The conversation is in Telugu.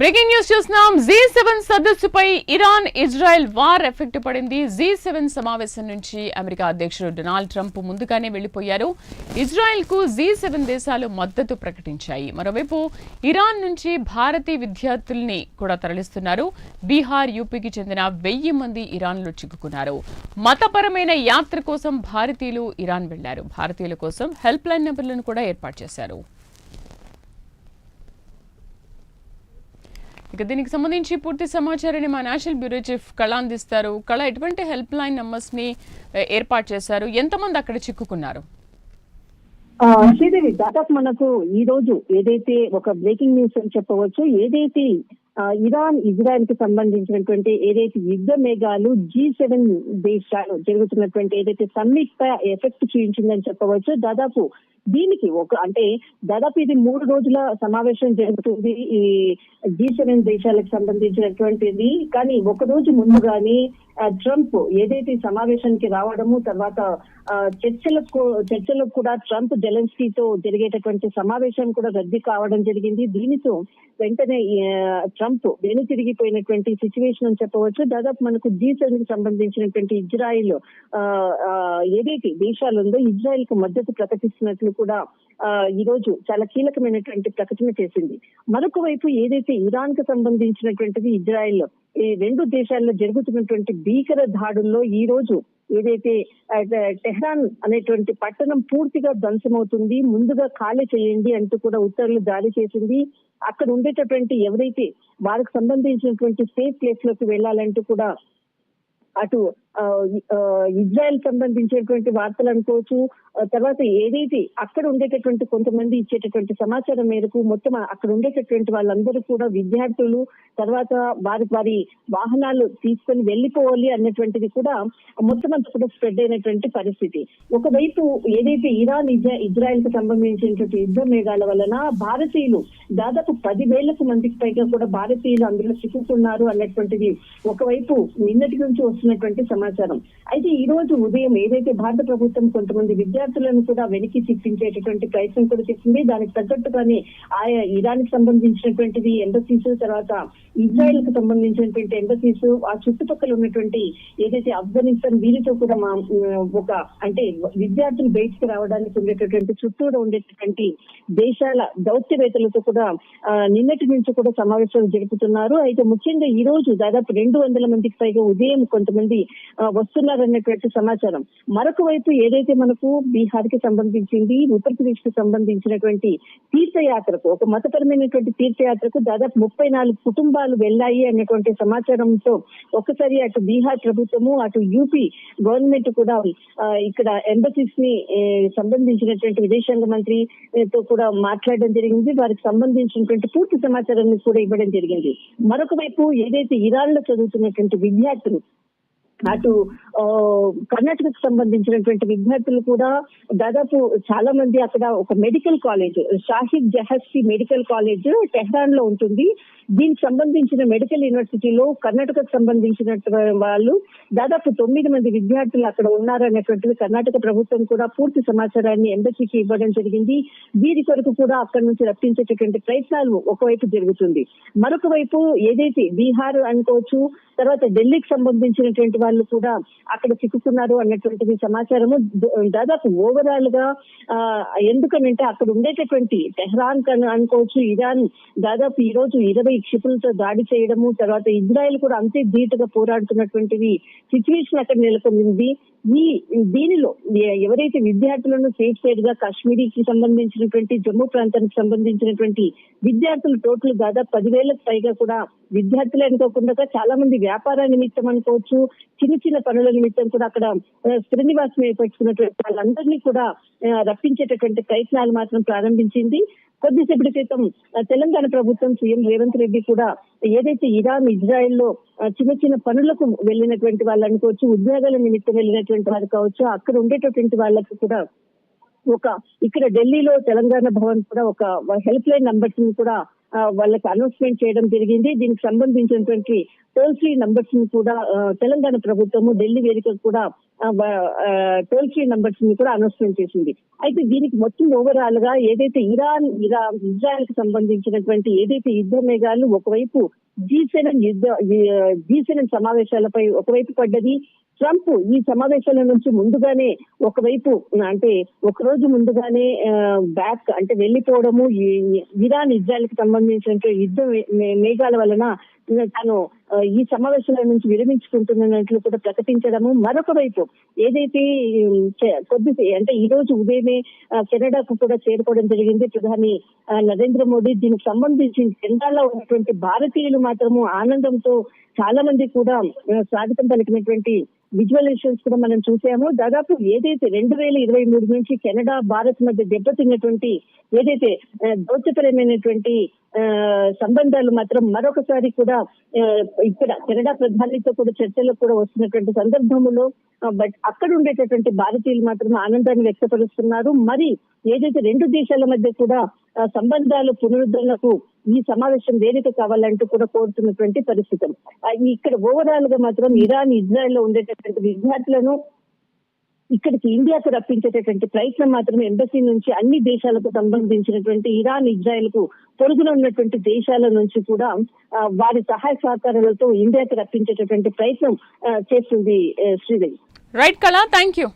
బ్రేకింగ్ న్యూస్ చూస్తున్నాం. జీ సెవెన్ సదస్సుపై ఇరాన్ ఇజ్రాయెల్ వార్ ఎఫెక్ట్ పడింది. జీ సెవెన్ సమావేశం నుంచి అమెరికా అధ్యక్షుడు డొనాల్డ్ ట్రంప్ ముందుగానే వెళ్ళిపోయారు ఇజ్రాయెల్కు జీ సెవెన్ దేశాలు మద్దతు ప్రకటించాయి. మరోవైపు ఇరాన్ నుంచి భారతీయ విద్యార్థుల్ని కూడా తరలిస్తున్నారు. బీహార్ యూపీకి చెందిన వెయ్యి మంది ఇరాన్లో చిక్కుకున్నారు. మతపరమైన యాత్ర కోసం భారతీయులు ఇరాన్ వెళ్ళారు భారతీయుల కోసం హెల్ప్ లైన్ నెంబర్లను కూడా ఏర్పాటు చేశారు. ఇక దీనికి సంబంధించి పూర్తి సమాచారాన్ని మా నేషనల్ బ్యూరో చీఫ్ కళ అందిస్తారు కళ ఎటువంటి హెల్ప్ లైన్ నంబర్స్ని ఏర్పాటు చేశారు? ఎంతమంది అక్కడ చిక్కుకున్నారు? శ్రీదేవి దాదాపు మనకు ఈ రోజు ఏదైతే ఒక బ్రేకింగ్ న్యూస్ అని చెప్పవచ్చు ఏదైతే ఇరాన్ ఇజ్రాయెల్కి సంబంధించినటువంటి ఏదైతే యుద్ధ మేఘాలు జీ సెవెన్ దేశాలు జరుగుతున్నటువంటి ఏదైతే సమ్మిట్ పై ఎఫెక్ట్ చూపించిందని చెప్పవచ్చు దాదాపు దీనికి ఒక అంటే దాదాపు ఇది మూడు రోజుల సమావేశం జరుగుతుంది ఈ జీ సెవెన్ దేశాలకు సంబంధించినటువంటిది. కానీ ఒక రోజు ముందుగానే ట్రంప్ ఏదైతే సమావేశానికి రావడము తర్వాత చర్చలకు చర్చలకు కూడా ట్రంప్ జెలెన్స్కీతో జరిగేటటువంటి సమావేశం కూడా రద్దు కావడం జరిగింది. దీనితో వెంటనే ట్రంప్ ట్రంప్ వెను తిరిగిపోయినటువంటి సిచ్యువేషన్ అని చెప్పవచ్చు. దాదాపు మనకు జీ సెవెన్కి సంబంధించినటువంటి ఇజ్రాయిల్ ఆ, ఆ, ఏదైతే దేశాలు ఉందో ఇజ్రాయిల్కు మద్దతు ప్రకటిస్తున్నట్లు కూడా ఈ రోజు చాలా కీలకమైనటువంటి ప్రకటన చేసింది. మరొక వైపు ఏదైతే ఇరాన్కు సంబంధించినటువంటిది ఇజ్రాయిల్ ఈ రెండు దేశాల్లో జరుగుతున్నటువంటి భీకర దాడుల్లో ఈ రోజు ఏదైతే టెహ్రాన్ అనేటువంటి పట్టణం పూర్తిగా ధ్వంసమవుతుంది ముందుగా ఖాళీ చేయండి అంటూ కూడా ఉత్తర్వులు జారీ చేసింది. అక్కడ ఉండేటటువంటి ఎవరైతే వారికి సంబంధించినటువంటి సేఫ్ ప్లేస్లోకి వెళ్ళాలంటూ కూడా అటు ఇజ్రాయెల్ సంబంధించినటువంటి వార్తలు అనుకోవచ్చు. తర్వాత ఏదైతే అక్కడ ఉండేటటువంటి కొంతమంది ఇచ్చేటటువంటి సమాచారం మేరకు మొత్తం అక్కడ ఉండేటటువంటి వాళ్ళందరూ కూడా విద్యార్థులు తర్వాత వారి వారి వాహనాలు తీసుకొని వెళ్ళిపోవాలి అన్నటువంటిది కూడా మొత్తం అంతా కూడా స్ప్రెడ్ అయినటువంటి పరిస్థితి. ఒకవైపు ఏదైతే ఇరాన్ ఇజ్రా- ఇజ్రాయెల్కు సంబంధించినటువంటి యుద్ధ మేఘాల వలన భారతీయులు దాదాపు పది వేలకు మందికి పైగా కూడా భారతీయులు అందులో చిక్కుకున్నారు అన్నటువంటిది. ఒకవైపు నిన్నటి నుంచి వస్తున్నటువంటి సమాచారం అయితే ఈ రోజు ఉదయం ఏదైతే భారత ప్రభుత్వం కొంతమంది విద్యార్థులను కూడా వెనక్కి తిప్పించేటటువంటి ప్రయత్నం కూడా చేసింది దానికి తగ్గట్టుగానే ఆయా ఇరాన్కి సంబంధించినటువంటిది ఎంబసీస్ తర్వాత ఇజ్రాయెల్కు సంబంధించినటువంటి ఎంబసీస్ ఆ చుట్టుపక్కల ఉన్నటువంటి ఏదైతే ఆఫ్ఘనిస్తాన్ వీరితో కూడా మా ఒక అంటే విద్యార్థులు బయటికి రావడానికి ఉండేటటువంటి చుట్టూరా ఉండేటటువంటి దేశాల దౌత్యవేత్తలతో కూడా నిన్నటి నుంచి కూడా సమావేశాలు జరుపుతున్నారు. అయితే ముఖ్యంగా ఈ రోజు దాదాపు రెండు వందల మందికి పైగా ఉదయం కొంతమంది వస్తున్నారనేటువంటి సమాచారం. మరొక వైపు ఏదైతే మనకు బీహార్కి సంబంధించింది ఉత్తరప్రదేశ్కి సంబంధించినటువంటి తీర్థయాత్రకు ఒక మతపరమైనటువంటి తీర్థయాత్రకు దాదాపు ముప్పై నాలుగు కుటుంబాలు వెళ్ళాయి అనేటువంటి సమాచారంతో ఒక్కసారి అటు బీహార్ ప్రభుత్వము అటు యూపీ గవర్నమెంట్ కూడా ఇక్కడ ఎంబసీస్ని సంబంధించినటువంటి విదేశాంగ మంత్రి తో కూడా మాట్లాడడం జరిగింది. వారికి సంబంధించినటువంటి పూర్తి సమాచారాన్ని కూడా ఇవ్వడం జరిగింది. మరొక వైపు ఏదైతే ఇరాన్లో చదువుతున్నటువంటి విద్యార్థులు అటు కర్ణాటకకు సంబంధించినటువంటి విద్యార్థులు కూడా దాదాపు చాలా మంది అక్కడ ఒక మెడికల్ కాలేజ్ షాహిద్ జహస్తి మెడికల్ కాలేజ్ టెహ్రాన్లో ఉంటుంది. దీనికి సంబంధించిన మెడికల్ యూనివర్సిటీలో కర్ణాటకకు సంబంధించిన వాళ్ళు దాదాపు తొమ్మిది మంది విద్యార్థులు అక్కడ ఉన్నారనేటువంటిది కర్ణాటక ప్రభుత్వం కూడా పూర్తి సమాచారాన్ని ఎంబసీకి ఇవ్వడం జరిగింది. వీరి కొరకు కూడా అక్కడ నుంచి రప్పించేటటువంటి ప్రయత్నాలు ఒకవైపు జరుగుతుంది. మరొక వైపు ఏదైతే బీహార్ అనుకోవచ్చు తర్వాత ఢిల్లీకి సంబంధించినటువంటి వాళ్ళు కూడా అక్కడ చిక్కుకున్నారు అన్నటువంటిది సమాచారము. దాదాపు ఓవరాల్గా ఆ, ఎందుకనంటే అక్కడ ఉండేటటువంటి టెహ్రాన్ అనుకోవచ్చు ఇరాన్ దాదాపు ఈ రోజు ఇరవై క్షిపులతో దాడి చేయడము తర్వాత ఇజ్రాయెల్ కూడా అంతే ధీటుగా పోరాడుతున్నటువంటివి సిచ్యువేషన్ అక్కడ నెలకొంది. ఈ దీనిలో ఎవరైతే విద్యార్థులను సేఫ్ సైడ్గా కాశ్మీరీకి సంబంధించినటువంటి జమ్మూ ప్రాంతానికి సంబంధించినటువంటి విద్యార్థులు టోటల్ దాదాపు పదివేలకు పైగా కూడా విద్యార్థులు అనుకోకుండా చాలా మంది వ్యాపార నిమిత్తం అనుకోవచ్చు చిన్న చిన్న పనుల నిమిత్తం కూడా అక్కడ శ్రీనివాసం ఏర్పరచుకున్నటువంటి వాళ్ళందరినీ కూడా రప్పించేటటువంటి ప్రయత్నాలు మాత్రం ప్రారంభించింది. కొద్దిసేపటి క్రితం తెలంగాణ ప్రభుత్వం సీఎం రేవంత్ రెడ్డి కూడా ఏదైతే ఇరాన్ ఇజ్రాయెల్లో చిన్న చిన్న పనులకు వెళ్ళినటువంటి వాళ్ళు అనుకోవచ్చు ఉద్యోగాల నిమిత్తం వెళ్ళినటువంటి వారు కావచ్చు అక్కడ ఉండేటటువంటి వాళ్ళకి కూడా ఒక ఇక్కడ ఢిల్లీలో తెలంగాణ భవన్ కూడా ఒక హెల్ప్ లైన్ నంబర్స్ని కూడా వాళ్ళకి అనౌన్స్మెంట్ చేయడం జరిగింది. దీనికి సంబంధించినటువంటి టోల్ ఫ్రీ నంబర్స్ని కూడా తెలంగాణ ప్రభుత్వము ఢిల్లీ వేదిక కూడా టోల్ ఫ్రీ నంబర్స్ని కూడా అనౌన్స్మెంట్ చేసింది. అయితే దీనికి మొత్తం ఓవరాల్గా ఏదైతే ఇరాన్ ఇరాన్ ఇజ్రాయెల్కి సంబంధించినటువంటి ఏదైతే యుద్ధ మేఘాలు ఒకవైపు జీ సెవెన్ యుద్ధ జీ సెవెన్ సమావేశాలపై ఒకవైపు పడ్డది ట్రంప్. ఈ సమావేశాల నుంచి ముందుగానే ఒకవైపు అంటే ఒక రోజు ముందుగానే బ్యాక్ అంటే వెళ్ళిపోవడము ఇరాన్ ఇజ్రాయెల్కి సంబంధించిన యుద్ధ మేఘాల వలన తను ఈ సమావేశాల నుంచి విరమించుకుంటున్నట్లు కూడా ప్రకటించడము మరొక వైపు ఏదైతే కొద్ది అంటే ఈ రోజు ఉదయమే కెనడాకు కూడా చేరుకోవడం జరిగింది. ప్రధాని ఆ, నరేంద్ర మోడీ దీనికి సంబంధించి కెనడాలో ఉన్నటువంటి భారతీయులు మాత్రము ఆనందంతో చాలా మంది కూడా స్వాగతం పలికినటువంటి విజువలైజేషన్స్ కూడా మనం చూసాము. దాదాపు ఏదైతే రెండు వేల ఇరవై మూడు నుంచి కెనడా భారత్ మధ్య దెబ్బతిన్నటువంటి ఏదైతే దౌత్యపరమైనటువంటి ఆ, సంబంధాలు మాత్రం మరొకసారి కూడా ఇక్కడ కెనడా ప్రధానితో కూడా చర్చలకు కూడా వస్తున్నటువంటి సందర్భంలో బట్ అక్కడ ఉండేటటువంటి భారతీయులు మాత్రం ఆనందాన్ని వ్యక్తపరుస్తున్నారు. మరి ఏదైతే రెండు దేశాల మధ్య కూడా సంబంధాలు పునరుద్ధరణకు ఈ సమావేశం వేదిక కావాలంటూ కూడా కోరుతున్నటువంటి పరిస్థితి. ఇక్కడ ఓవరాల్గా మాత్రం ఇరాన్ ఇజ్రాయెల్లో ఉండేటటువంటి విద్యార్థులను ఇక్కడికి ఇండియాకు రప్పించేటటువంటి ప్రయత్నం మాత్రం ఎంబసీ నుంచి అన్ని దేశాలకు సంబంధించినటువంటి ఇరాన్ ఇజ్రాయెల్కు పొరుగున ఉన్నటువంటి దేశాల నుంచి కూడా వారి సహాయ సహకారాలతో ఇండియాకు రప్పించేటటువంటి ప్రయత్నం చేస్తుంది Sridevi. Right Kala thank you